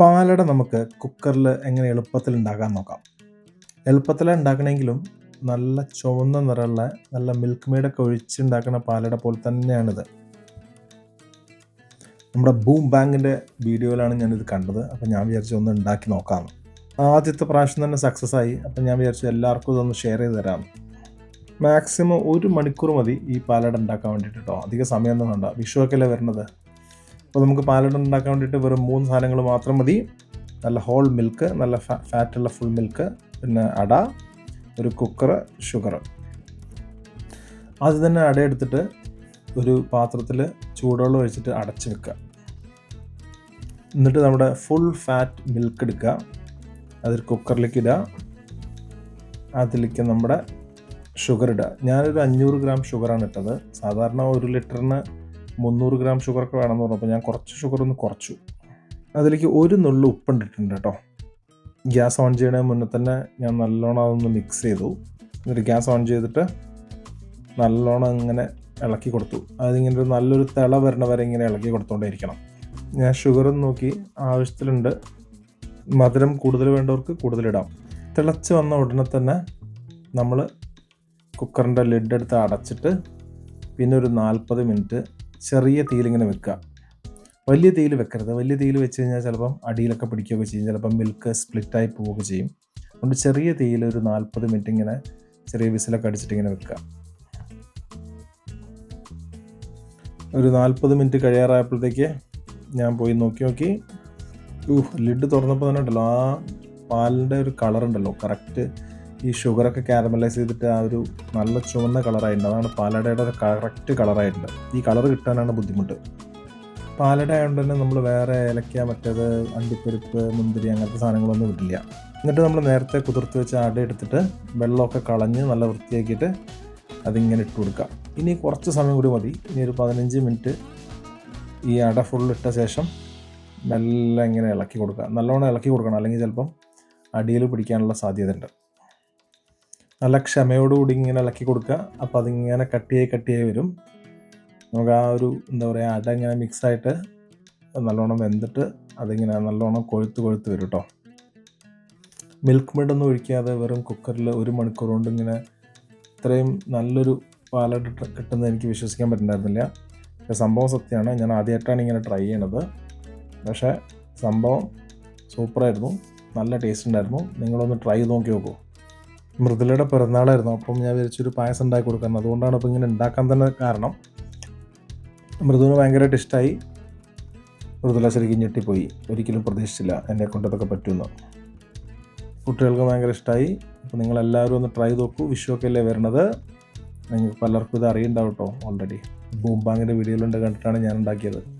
പാലട നമുക്ക് കുക്കറിൽ എങ്ങനെ എളുപ്പത്തിൽ ഉണ്ടാക്കാൻ നോക്കാം. എളുപ്പത്തിൽ ഉണ്ടാക്കണമെങ്കിലും നല്ല ചുവന്ന നിറമുള്ള നല്ല മിൽക്ക് മെയ്ഡൊക്കെ ഒഴിച്ചുണ്ടാക്കുന്ന പാലട പോലെ തന്നെയാണിത്. നമ്മുടെ ബൂം ബാങ്കിന്റെ വീഡിയോയിലാണ് ഞാനിത് കണ്ടത്. അപ്പോൾ ഞാൻ വിചാരിച്ചു ഒന്ന് ഉണ്ടാക്കി നോക്കാം. ആദ്യത്തെ പ്രാവശ്യം തന്നെ സക്സസ് ആയി. അപ്പം ഞാൻ വിചാരിച്ചു എല്ലാവർക്കും ഇതൊന്ന് ഷെയർ ചെയ്ത് തരാം. മാക്സിമം ഒരു മണിക്കൂർ മതി ഈ പാലട ഉണ്ടാക്കാൻ വേണ്ടിയിട്ട് കേട്ടോ അധിക സമയമൊന്നും വേണ്ട. വിഷുവൊക്കെ അല്ലേ വരുന്നത്? അപ്പോൾ നമുക്ക് പാലട ഉണ്ടാക്കാൻ വേണ്ടിയിട്ട് വെറും മൂന്ന് സാധനങ്ങൾ മാത്രം മതി. നല്ല ഹോൾ മിൽക്ക് നല്ല ഫാറ്റുള്ള ഫുൾ മിൽക്ക് പിന്നെ അട ഒരു കുക്കർ ഷുഗർ അത് തന്നെ അട എടുത്തിട്ട് ഒരു പാത്രത്തിൽ ചൂടുവെള്ളം ഒഴിച്ചിട്ട് അടച്ച് വെക്കുക. എന്നിട്ട് നമ്മുടെ ഫുൾ ഫാറ്റ് മിൽക്ക് എടുക്കുക. അതിൽ കുക്കറിലേക്ക് ഇടുക. അതിലേക്ക് നമ്മുടെ ഷുഗർ ഇടുക. ഞാനൊരു അഞ്ഞൂറ് ഗ്രാം ഷുഗറാണ് ഇട്ടത്. സാധാരണ ഒരു ലിറ്ററിന് മുന്നൂറ് ഗ്രാം ഷുഗറൊക്കെ വേണമെന്ന് പറഞ്ഞപ്പോൾ ഞാൻ കുറച്ച് ഷുഗർ ഒന്ന് കുറച്ചു. അതിലേക്ക് ഒരു നുള്ളു ഉപ്പിട്ടിട്ടുണ്ട് കേട്ടോ. ഗ്യാസ് ഓൺ ചെയ്യണേ മുന്നേ തന്നെ ഞാൻ നല്ലോണം അതൊന്ന് മിക്സ് ചെയ്തു. എന്നിട്ട് ഗ്യാസ് ഓൺ ചെയ്തിട്ട് നല്ലോണം ഇങ്ങനെ ഇളക്കി കൊടുത്തു. അതിങ്ങനെ ഒരു നല്ലൊരു തിള വരണ വരെ ഇങ്ങനെ ഇളക്കി കൊടുത്തോണ്ടേയിരിക്കണം ഞാൻ ഷുഗറും നോക്കി. ആവശ്യത്തിലുണ്ട്. മധുരം കൂടുതൽ വേണ്ടവർക്ക് കൂടുതലിടാം തിളച്ച് വന്ന ഉടനെ തന്നെ നമ്മൾ കുക്കറിന്റെ ലിഡ് എടുത്ത് അടച്ചിട്ട് പിന്നെ ഒരു നാൽപ്പത് മിനിറ്റ് ചെറിയ തീയിലിങ്ങനെ വെക്കുക. വലിയ തീയിൽ വെക്കരുത്. വലിയ തീയിൽ വെച്ച് കഴിഞ്ഞാൽ ചിലപ്പം അടിയിലൊക്കെ പിടിക്കുകയൊക്കെ ചെയ്യും. ചിലപ്പം മിൽക്ക് സ്പ്ലിറ്റായി പോവുകയൊക്കെ ചെയ്യും. അതുകൊണ്ട് ചെറിയ തീയിൽ ഒരു നാൽപ്പത് മിനിറ്റ് ഇങ്ങനെ ചെറിയ വിസിലൊക്കെ അടിച്ചിട്ട് ഇങ്ങനെ വെക്കുക. ഒരു നാൽപ്പത് മിനിറ്റ് കഴിയാറായപ്പോഴത്തേക്ക് ഞാൻ പോയി നോക്കി നോക്കി. ലിഡ് തുറന്നപ്പോൾ തന്നെ ഉണ്ടല്ലോ. ആ പാലിന്റെ ഒരു കളറുണ്ടല്ലോ. കറക്റ്റ് ഈ ഷുഗറൊക്കെ കാരമലൈസ് ചെയ്തിട്ട് ആ ഒരു നല്ല ചുവന്ന കളറായിട്ടുണ്ട് അതാണ് പാലടയുടെ കറക്റ്റ് കളറായിട്ടുണ്ട് ഈ കളർ കിട്ടാനാണ് ബുദ്ധിമുട്ട്. പാലട ആയതുകൊണ്ട് തന്നെ നമ്മൾ വേറെ ഏലക്ക മറ്റേത് അണ്ടിപ്പരിപ്പ് മുന്തിരി അങ്ങനത്തെ സാധനങ്ങളൊന്നും ഇടില്ല. എന്നിട്ട് നമ്മൾ നേരത്തെ കുതിർത്ത് വെച്ച് അട എടുത്തിട്ട് വെള്ളമൊക്കെ കളഞ്ഞ് നല്ല വൃത്തിയാക്കിയിട്ട് അതിങ്ങനെ ഇട്ട് കൊടുക്കുക. ഇനി കുറച്ച് സമയം കൂടി മതി. ഇനി ഒരു പതിനഞ്ച് മിനിറ്റ് ഈ അട ഫുൾ ഇട്ട ശേഷം മെല്ലെ ഇങ്ങനെ ഇളക്കി കൊടുക്കുക. നല്ലോണം ഇളക്കി കൊടുക്കണം. അല്ലെങ്കിൽ ചിലപ്പം അടിയിൽ പിടിക്കാനുള്ള സാധ്യത ഉണ്ട് നല്ല ക്ഷമയോടുകൂടി ഇങ്ങനെ ഇളക്കി കൊടുക്കുക. അപ്പോൾ അതിങ്ങനെ കട്ടിയായി കട്ടിയായി വരും. നമുക്ക് ആ ഒരു എന്താ പറയുക അട ഇങ്ങനെ മിക്സായിട്ട് നല്ലോണം വെന്തിട്ട് അതിങ്ങനെ നല്ലോണം കൊഴുത്ത് കൊഴുത്ത് വരും കേട്ടോ മിൽക്ക് മെയ്ഡൊന്നും ഒഴിക്കാതെ വെറും കുക്കറിൽ ഒരു മണിക്കൂർ കൊണ്ട് ഇങ്ങനെ ഇത്രയും നല്ലൊരു പാലട കിട്ടുന്നത് എനിക്ക് വിശ്വസിക്കാൻ പറ്റുന്നുണ്ടായിരുന്നില്ല സംഭവം സത്യമാണ്. ഞാൻ ആദ്യമായിട്ടാണ് ഇങ്ങനെ ട്രൈ ചെയ്യണത്. പക്ഷേ സംഭവം സൂപ്പറായിരുന്നു നല്ല ടേസ്റ്റ് ഉണ്ടായിരുന്നു. നിങ്ങളൊന്ന് ട്രൈ ചെയ്ത് നോക്കി നോക്കൂ. മൃദുലയുടെ പിറന്നാളായിരുന്നു. അപ്പം ഞാൻ വിചാരിച്ചൊരു പായസം ഉണ്ടാക്കി കൊടുക്കാൻ. അതുകൊണ്ടാണ് അപ്പം ഇങ്ങനെ ഉണ്ടാക്കാൻ തന്നെ കാരണം മൃദുവിന് ഭയങ്കരമായിട്ട് ഇഷ്ടമായി മൃദുല ശരിക്കും ഞെട്ടിപ്പോയി. ഒരിക്കലും പ്രതീക്ഷിച്ചില്ല എന്നെ കൊണ്ടതൊക്കെ പറ്റുമെന്ന്. കുട്ടികൾക്ക് ഭയങ്കര ഇഷ്ടമായി അപ്പോൾ നിങ്ങളെല്ലാവരും ഒന്ന് ട്രൈ നോക്കൂ. വിഷുവൊക്കെ അല്ലേ വരണത്? നിങ്ങൾക്ക് പലർക്കും ഇത് അറിയണ്ടാവും കേട്ടോ ഓൾറെഡി ബൂം ബാങ്കിന്റെ വീഡിയോയിലുണ്ട് കണ്ടിട്ടാണ് ഞാൻ ഉണ്ടാക്കിയത്.